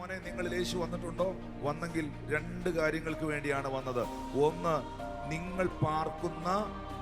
മോനെ നിങ്ങളിൽ യേശു വന്നിട്ടുണ്ടോ? വന്നെങ്കിൽ രണ്ട് കാര്യങ്ങൾക്ക് വേണ്ടിയാണ് വന്നത്. ഒന്ന് നിങ്ങൾ പാർക്കുന്ന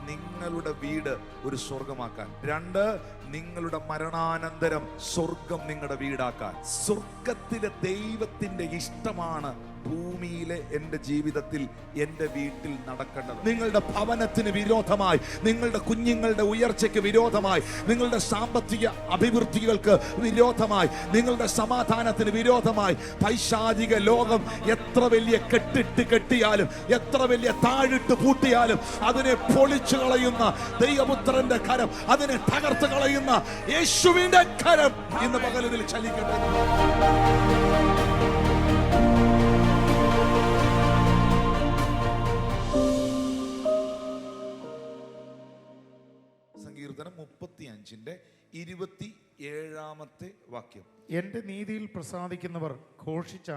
നിങ്ങളുടെ വീട് ഒരു സ്വർഗമാക്കാൻ രണ്ട് നിങ്ങളുടെ മരണാനന്തരം സ്വർഗം നിങ്ങളുടെ വീടാക്കാൻ. സ്വർഗത്തിലെ ദൈവത്തിന്റെ ഇഷ്ടമാണ് ഭൂമിയിലെ എന്റെ ജീവിതത്തിൽ എന്റെ വീട്ടിൽ നടക്കേണ്ടത്. നിങ്ങളുടെ ഭവനത്തിന് വിരോധമായി നിങ്ങളുടെ കുഞ്ഞുങ്ങളുടെ ഉയർച്ചയ്ക്ക് വിരോധമായി നിങ്ങളുടെ സാമ്പത്തിക അഭിവൃദ്ധികൾക്ക് വിരോധമായി നിങ്ങളുടെ സമാധാനത്തിന് വിരോധമായി പൈശാചിക ലോകം എത്ര വലിയ കെട്ടിട്ട് കെട്ടിയാലും എത്ര വലിയ താഴിട്ട് പൂട്ടിയാലും അതിനെ പൊളിച്ചു കളയുന്ന ദൈവപുത്രന്റെ കരം അതിനെ തകർത്ത് കളയുന്ന യേശുവിന്റെ കരം ഇന്ന് പകലതിൽ ചലിക്കട്ടെ. മുപ്പത്തി അഞ്ചിന്റെ ഇരുപത്തി ഏഴാമത്തെ വാക്യം. എന്റെ നീതിയിൽ പ്രസാദിക്കുന്നവർ ഘോഷിച്ച്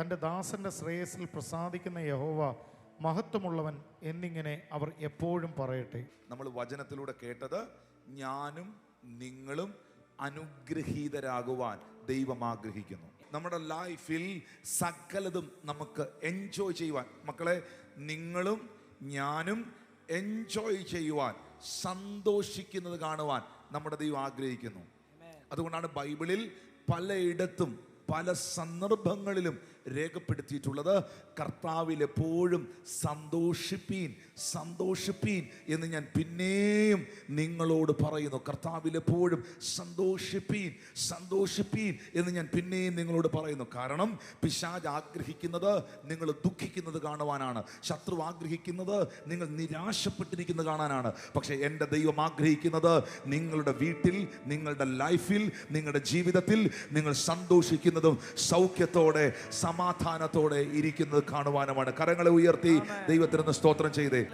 തന്റെ ദാസന്റെ ശ്രേയസിൽ പ്രസാദിക്കുന്ന യഹോവ മഹത്വമുള്ളവൻ എന്നിങ്ങനെ അവർ എപ്പോഴും പറയട്ടെ. നമ്മൾ വചനത്തിലൂടെ കേട്ടത് ഞാനും നിങ്ങളും അനുഗ്രഹീതരാകുവാൻ ദൈവം ആഗ്രഹിക്കുന്നു. നമ്മുടെ ലൈഫിൽ സകലതും നമുക്ക് എൻജോയ് ചെയ്യുവാൻ. മക്കളെ നിങ്ങളും ഞാനും എൻജോയ് ചെയ്യുവാൻ സന്തോഷിക്കുന്നത് കാണുവാൻ നമ്മുടെ ദൈവം ആഗ്രഹിക്കുന്നു. അതുകൊണ്ടാണ് ബൈബിളിൽ പലയിടത്തും പല സന്ദർഭങ്ങളിലും രേഖപ്പെടുത്തിയിട്ടുള്ളത്. കർത്താവിൽ എപ്പോഴും സന്തോഷിപ്പീൻ സന്തോഷിപ്പീൻ എന്ന് ഞാൻ പിന്നെയും നിങ്ങളോട് പറയുന്നു. കർത്താവിൽ എപ്പോഴും സന്തോഷിപ്പീൻ സന്തോഷിപ്പീൻ എന്ന് ഞാൻ പിന്നെയും നിങ്ങളോട് പറയുന്നു. കാരണം പിശാജ് ആഗ്രഹിക്കുന്നത് നിങ്ങൾ ദുഃഖിക്കുന്നത് കാണുവാനാണ്. ശത്രു ആഗ്രഹിക്കുന്നത് നിങ്ങൾ നിരാശപ്പെട്ടിരിക്കുന്നത് കാണാനാണ്. പക്ഷേ എന്റെ ദൈവം ആഗ്രഹിക്കുന്നത് നിങ്ങളുടെ വീട്ടിൽ നിങ്ങളുടെ ലൈഫിൽ നിങ്ങളുടെ ജീവിതത്തിൽ നിങ്ങൾ സന്തോഷിക്കുന്നതും സൗഖ്യത്തോടെ സമാധാനത്തോടെ ഇരിക്കുന്നത് കാണുവാനുമാണ്. കരങ്ങളെ ഉയർത്തി ദൈവത്തിന് സ്തോത്രം ചെയ്തേ.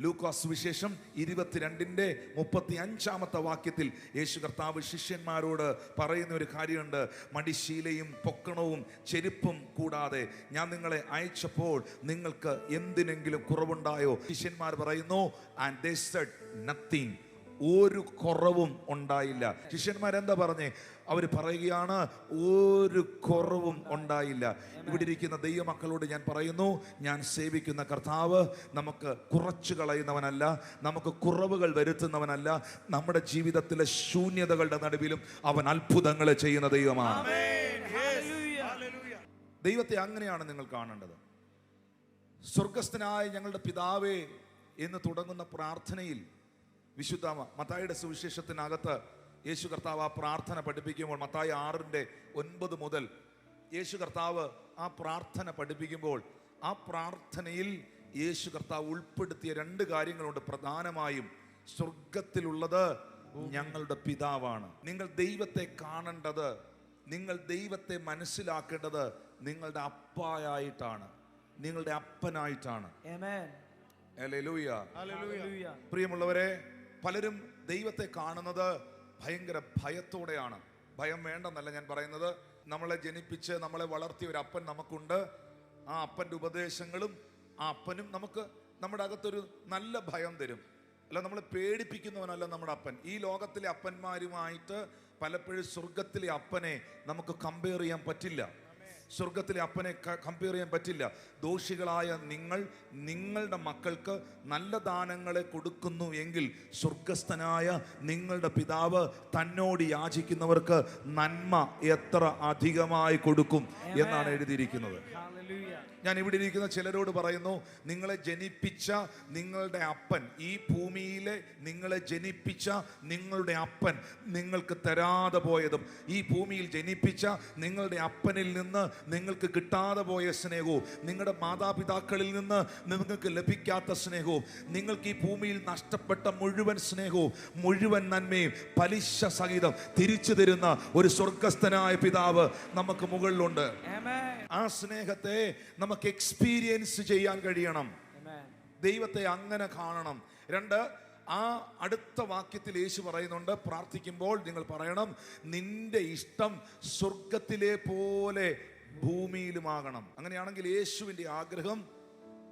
ലൂക്കോസ് വിശേഷം ഇരുപത്തിരണ്ടിന്റെ മുപ്പത്തി അഞ്ചാമത്തെ വാക്യത്തിൽ യേശു കർത്താവ് ശിഷ്യന്മാരോട് പറയുന്ന ഒരു കാര്യമുണ്ട്. മടിശീലയും പൊക്കണവും ചെരുപ്പും കൂടാതെ ഞാൻ നിങ്ങളെ അയച്ചപ്പോൾ നിങ്ങൾക്ക് എന്തിനെങ്കിലും കുറവുണ്ടായോ? ശിഷ്യന്മാർ പറയുന്നു ആൻഡ് ദേ സെഡ് നത്തിങ് ഒരു കുറവും ഉണ്ടായില്ല. ശിഷ്യന്മാരെന്താ പറഞ്ഞേ? അവർ പറയുകയാണ് ഒരു കുറവും ഉണ്ടായില്ല. ഇവിടെ ഇരിക്കുന്ന ദൈവമക്കളോട് ഞാൻ പറയുന്നു ഞാൻ സേവിക്കുന്ന കർത്താവ് നമുക്ക് കുറച്ചു കളയുന്നവനല്ല നമുക്ക് കുറവുകൾ വരുത്തുന്നവനല്ല നമ്മുടെ ജീവിതത്തിലെ ശൂന്യതകളുടെ നടുവിലും അവൻ അത്ഭുതങ്ങൾ ചെയ്യുന്ന ദൈവമാണ്. ദൈവത്തെ അങ്ങനെയാണ് നിങ്ങൾ കാണേണ്ടത്. സ്വർഗസ്ഥനായ ഞങ്ങളുടെ പിതാവേ എന്ന് തുടങ്ങുന്ന പ്രാർത്ഥനയിൽ വിശുദ്ധ മത്തായിയുടെ സുവിശേഷത്തിനകത്ത് യേശു കർത്താവ് ആ പ്രാർത്ഥന പഠിപ്പിക്കുമ്പോൾ മത്തായി ആറിന്റെ ഒൻപത് മുതൽ യേശു കർത്താവ് ആ പ്രാർത്ഥന പഠിപ്പിക്കുമ്പോൾ ആ പ്രാർത്ഥനയിൽ യേശു കർത്താവ് ഉൾപ്പെടുത്തിയ രണ്ട് കാര്യങ്ങളുണ്ട് പ്രധാനമായും. സ്വർഗത്തിലുള്ളത് ഞങ്ങളുടെ പിതാവാണ്. നിങ്ങൾ ദൈവത്തെ കാണേണ്ടത് നിങ്ങൾ ദൈവത്തെ മനസ്സിലാക്കേണ്ടത് നിങ്ങളുടെ അപ്പായായിട്ടാണ് നിങ്ങളുടെ അപ്പനായിട്ടാണ്. പ്രിയമുള്ളവരെ പലരും ദൈവത്തെ കാണുന്നത് ഭയങ്കര ഭയത്തോടെയാണ്. ഭയം വേണ്ടെന്നല്ല ഞാൻ പറയുന്നത്. നമ്മളെ ജനിപ്പിച്ച് നമ്മളെ വളർത്തിയ ഒരു അപ്പൻ നമുക്കുണ്ട്. ആ അപ്പന്റെ ഉപദേശങ്ങളും ആ അപ്പനും നമുക്ക് നമ്മുടെ അകത്തൊരു നല്ല ഭയം തരും. അല്ല നമ്മളെ പേടിപ്പിക്കുന്നവനല്ല നമ്മുടെ അപ്പൻ. ഈ ലോകത്തിലെ അപ്പന്മാരുമായിട്ട് പലപ്പോഴും സ്വർഗത്തിലെ അപ്പനെ നമുക്ക് കമ്പയർ ചെയ്യാൻ പറ്റില്ല. സ്വർഗത്തിലെ അപ്പനെ കമ്പയർ ചെയ്യാൻ പറ്റില്ല. ദോഷികളായ നിങ്ങൾ നിങ്ങളുടെ മക്കൾക്ക് നല്ല ദാനങ്ങളെ കൊടുക്കുന്നു എങ്കിൽ സ്വർഗസ്ഥനായ നിങ്ങളുടെ പിതാവ് തന്നോട് യാചിക്കുന്നവർക്ക് നന്മ എത്ര അധികമായി കൊടുക്കും എന്നാണ് എഴുതിയിരിക്കുന്നത്. ഞാൻ ഇവിടെ ഇരിക്കുന്ന ചിലരോട് പറയുന്നു നിങ്ങളെ ജനിപ്പിച്ച നിങ്ങളുടെ അപ്പൻ ഈ ഭൂമിയിലെ നിങ്ങളെ ജനിപ്പിച്ച നിങ്ങളുടെ അപ്പൻ നിങ്ങൾക്ക് തരാതെ പോയതും ഈ ഭൂമിയിൽ ജനിപ്പിച്ച നിങ്ങളുടെ അപ്പനിൽ നിന്ന് നിങ്ങൾക്ക് കിട്ടാതെ പോയ സ്നേഹവും നിങ്ങളുടെ മാതാപിതാക്കളിൽ നിന്ന് നിങ്ങൾക്ക് ലഭിക്കാത്ത സ്നേഹവും നിങ്ങൾക്ക് ഈ ഭൂമിയിൽ നഷ്ടപ്പെട്ട മുഴുവൻ സ്നേഹവും മുഴുവൻ നന്മയും പലിശ സഹിതം തിരിച്ചു തരുന്ന ഒരു സ്വർഗസ്ഥനായ പിതാവ് നമുക്ക് മുകളിലുണ്ട്. ആ സ്നേഹത്തെ നമുക്ക് എക്സ്പീരിയൻസ് ചെയ്യാൻ കഴിയണം. ദൈവത്തെ അങ്ങനെ കാണണം. രണ്ട് ആ അടുത്ത വാക്യത്തിൽ യേശു പറയുന്നുണ്ട് പ്രാർത്ഥിക്കുമ്പോൾ നിങ്ങൾ പറയണം നിന്റെ ഇഷ്ടം സ്വർഗത്തിലെ പോലെ ഭൂമിയിലുമാകണം. അങ്ങനെയാണെങ്കിൽ യേശുവിന്റെ ആഗ്രഹം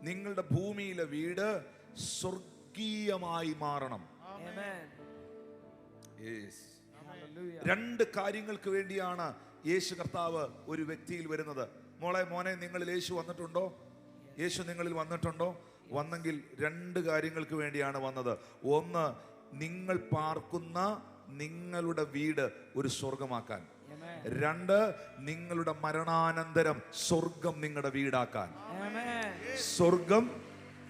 നിങ്ങളുടെ ഭൂമിയിലെ വീട് സ്വർഗീയമായി മാറണം. രണ്ട് കാര്യങ്ങൾക്ക് വേണ്ടിയാണ് യേശു കർത്താവ് ഒരു വ്യക്തിയിൽ വരുന്നത്. മോളെ മോനെ നിങ്ങളിൽ യേശു വന്നിട്ടുണ്ടോ? യേശു നിങ്ങളിൽ വന്നിട്ടുണ്ടോ? വന്നെങ്കിൽ രണ്ട് കാര്യങ്ങൾക്ക് വേണ്ടിയാണ് വന്നത്. ഒന്ന് നിങ്ങൾ പാർക്കുന്ന നിങ്ങളുടെ വീട് ഒരു സ്വർഗമാക്കാൻ. രണ്ട് നിങ്ങളുടെ മരണാനന്തരം സ്വർഗം നിങ്ങളുടെ വീടാക്കാൻ. സ്വർഗം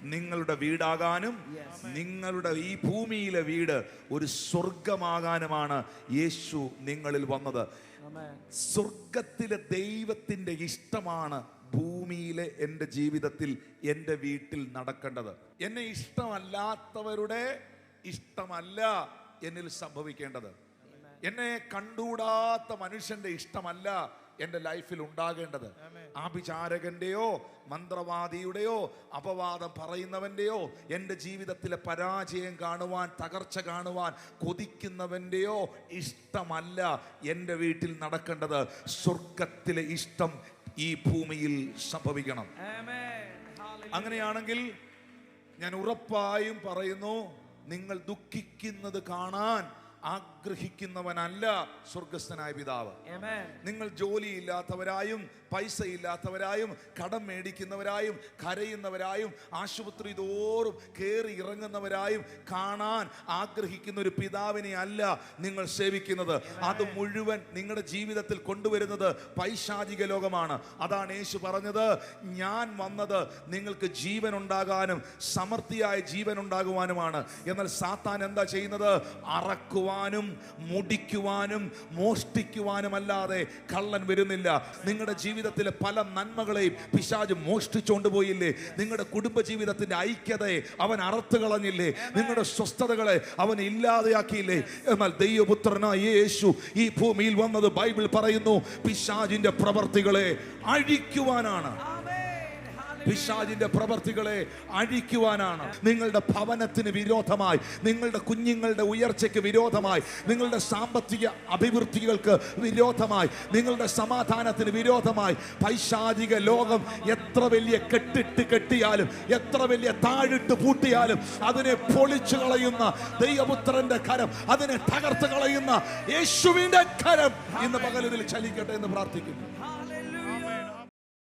നിങ്ങളുടെ വീടാകാനും നിങ്ങളുടെ ഈ ഭൂമിയിലെ വീട് ഒരു സ്വർഗമാകാനുമാണ് യേശു നിങ്ങളിൽ വന്നത്. സ്വർഗത്തിലെ ദൈവത്തിന്റെ ഇഷ്ടമാണ് ഭൂമിയിലെ എന്റെ ജീവിതത്തിൽ എന്റെ വീട്ടിൽ നടക്കേണ്ടത്. എന്നെ ഇഷ്ടമല്ലാത്തവരുടെ ഇഷ്ടമല്ല എന്നിൽ സംഭവിക്കേണ്ടത്. എന്നെ കണ്ടുകൂടാത്ത മനുഷ്യന്റെ ഇഷ്ടമല്ല എന്റെ ലൈഫിൽ ഉണ്ടാകേണ്ടത്. ആഭിചാരകന്റെയോ മന്ത്രവാദിയുടെയോ അപവാദം പറയുന്നവന്റെയോ എന്റെ ജീവിതത്തിലെ പരാജയം കാണുവാൻ തകർച്ച കാണുവാൻ കൊതിക്കുന്നവന്റെയോ ഇഷ്ടമല്ല എന്റെ വീട്ടിൽ നടക്കേണ്ടത്. സ്വർഗത്തിലെ ഇഷ്ടം ഈ ഭൂമിയിൽ സംഭവിക്കണം. അങ്ങനെയാണെങ്കിൽ ഞാൻ ഉറപ്പായും പറയുന്നു നിങ്ങൾ ദുഃഖിക്കുന്നത് കാണാൻ ആഗ്രഹിക്കുന്നവനല്ല സ്വർഗസ്ഥനായ പിതാവ്. നിങ്ങൾ ജോലിയില്ലാത്തവരായും പൈസ ഇല്ലാത്തവരായും കടം മേടിക്കുന്നവരായും കരയുന്നവരായും ആശുപത്രി തോറും കയറി ഇറങ്ങുന്നവരായും കാണാൻ ആഗ്രഹിക്കുന്ന ഒരു പിതാവിനെ അല്ല നിങ്ങൾ സേവിക്കുന്നത്. അത് മുഴുവൻ നിങ്ങളുടെ ജീവിതത്തിൽ കൊണ്ടുവരുന്നത് പൈശാചിക ലോകമാണ്. അതാണ് യേശു പറഞ്ഞത് ഞാൻ വന്നത് നിങ്ങൾക്ക് ജീവൻ ഉണ്ടാകാനും സമൃദ്ധിയായ ജീവൻ ഉണ്ടാകുവാനുമാണ് എന്നാൽ സാത്താൻ എന്താ ചെയ്യുന്നത്? അറക്കുവാനും മുടിക്കുവാനും മോഷ്ടിക്കുവാനും അല്ലാതെ കള്ളൻ വരുന്നില്ല. നിങ്ങളുടെ ജീവിതത്തിലെ പല നന്മകളെയും പിശാജ് മോഷ്ടിച്ചുകൊണ്ട് പോയില്ലേ നിങ്ങളുടെ കുടുംബജീവിതത്തിന്റെ ഐക്യതയെ അവൻ അറുത്തു കളഞ്ഞില്ലേ? നിങ്ങളുടെ സ്വസ്ഥതകളെ അവൻ ഇല്ലാതെയാക്കിയില്ലേ? എന്നാൽ ദൈവപുത്രനായ യേശു ഈ ഭൂമിയിൽ വന്നത് ബൈബിൾ പറയുന്നു പിശാജിന്റെ പ്രവർത്തികളെ അഴിക്കുവാനാണ്. പിശാജിന്റെ പ്രവർത്തികളെ അഴിക്കുവാനാണ് നിങ്ങളുടെ ഭവനത്തിന് വിരോധമായി നിങ്ങളുടെ കുഞ്ഞുങ്ങളുടെ ഉയർച്ചയ്ക്ക് വിരോധമായി നിങ്ങളുടെ സാമ്പത്തിക അഭിവൃദ്ധികൾക്ക് വിരോധമായി നിങ്ങളുടെ സമാധാനത്തിന് വിരോധമായി പൈശാചിക ലോകം എത്ര വലിയ കെട്ടിട്ട് കെട്ടിയാലും എത്ര വലിയ താഴിട്ട് പൂട്ടിയാലും അതിനെ പൊളിച്ചു കളയുന്ന ദൈവപുത്രന്റെ കരം അതിനെ തകർത്ത് കളയുന്ന യേശുവിന്റെ കരം ഇന്ന് പകലതിൽ ചലിക്കട്ടെ എന്ന് പ്രാർത്ഥിക്കുന്നു.